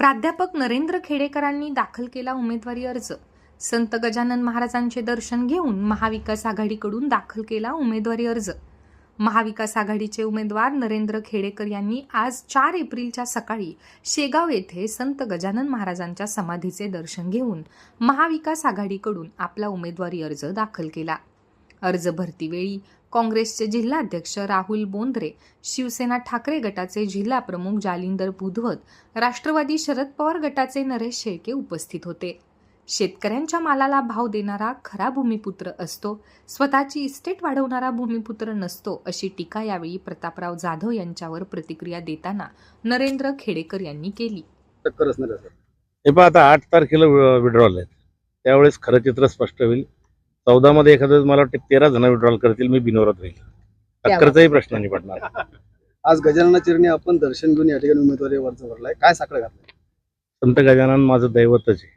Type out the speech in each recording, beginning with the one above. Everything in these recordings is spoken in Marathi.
प्राध्यापक नरेंद्र खेडेकरांनी दाखल केला उमेदवारी अर्ज. संत गजानन महाराजांचे दर्शन घेऊन महाविकास आघाडीकडून दाखल केला उमेदवारी अर्ज. महाविकास आघाडीचे उमेदवार नरेंद्र खेडेकर यांनी आज चार एप्रिलच्या सकाळी शेगाव येथे संत गजानन महाराजांच्या समाधीचे दर्शन घेऊन महाविकास आघाडीकडून आपला उमेदवारी अर्ज दाखल केला. अर्ज भरतीवेळी काँग्रेसचे जिल्हाध्यक्ष राहुल बोंद्रे शिवसेना ठाकरे गटाचे जिल्हा प्रमुख जालिंदर बुधवत राष्ट्रवादी शरद पवार गटाचे नरेश शेळके उपस्थित होते. शेतकऱ्यांच्या मालाला भाव देणारा खरा भूमिपुत्र असतो स्वतःची इस्टेट वाढवणारा भूमिपुत्र नसतो अशी टीका यावेळी प्रतापराव जाधव यांच्यावर प्रतिक्रिया देताना नरेंद्र खेडेकर यांनी केली. हे आता आठ तारखेला विड्रॉल आहेत. त्यावेळेस खरं चित्र स्पष्ट होईल. चौदा मध्ये एखाद्या वेळेस मला वाटतं तेरा जण विड्रॉल करतील मी बिनवरत राहील टक्करचाही प्रश्न नाही पडणार आज गजानना चिरणी आपण दर्शन घेऊन या ठिकाणी उमेदवारी अर्ज भरलाय. काय साकडं घातलंय? संत गजानन माझं दैवतच आहे.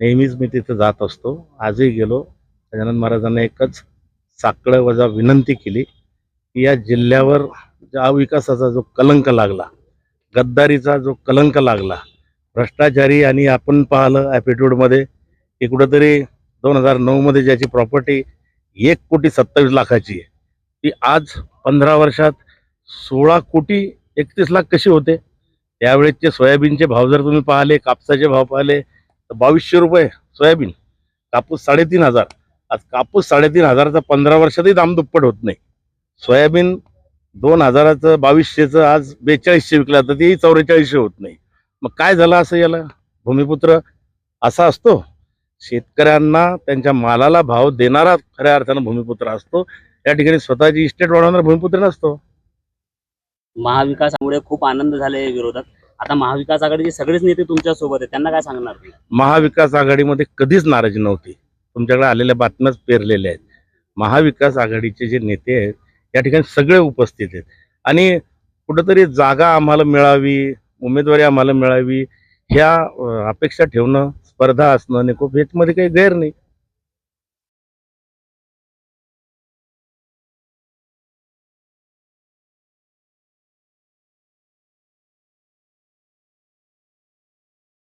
नेहमीच मी तिथं जात असतो. आजही गेलो. गजानन महाराजांना एकच साकडं वजा विनंती केली की या जिल्ह्यावर ज्या अविकासाचा जो कलंक लागला गद्दारीचा जो कलंक लागला भ्रष्टाचारी आणि आपण पाहिलं ॲपिट्यूडमध्ये की कुठंतरी दोन हजार नऊमध्ये ज्याची प्रॉपर्टी एक कोटी सत्तावीस लाखाची आहे. ती आज पंधरा वर्षात सोळा कोटी एकतीस लाख कशी होते? त्यावेळेसचे सोयाबीनचे भाव जर तुम्ही पाहिले कापसाचे भाव पाहिले तर बावीसशे रुपये सोयाबीन कापूस साडेतीन हजार. आज कापूस साडेतीन हजाराचा पंधरा वर्षातही दाम दुप्पट होत नाही. सोयाबीन दोन हजाराचं बावीसशेचं आज बेचाळीसशे विकलं तर तेही चौवेचाळीसशे होत नाही. मग काय झालं असं याला? भूमिपुत्र असा असतो. शेतकऱ्यांना त्यांच्या मालाला भाव देणारा खऱ्या अर्थानं भूमिपुत्र असतो. या ठिकाणी स्वतःची इस्टेट वाढवणारा भूमिपुत्र नसतो. महाविकासामुळे खूप आनंद झाले विरोधात आता महाविकास आघाडीचे सगळेच नेते तुमच्यासोबत आहेत. त्यांना काय सांगणार? महाविकास आघाडीमध्ये कधीच नाराजी नव्हती. तुमच्याकडे आलेल्या बातम्याच पेरलेल्या आहेत. महाविकास आघाडीचे जे नेते आहेत या ठिकाणी सगळे उपस्थित आहेत. आणि कुठंतरी जागा आम्हाला मिळावी उमेदवारी आम्हाला मिळावी ह्या अपेक्षा ठेवणं स्पर्धा असणं आणि निकोपमध्ये काही गैर नाही.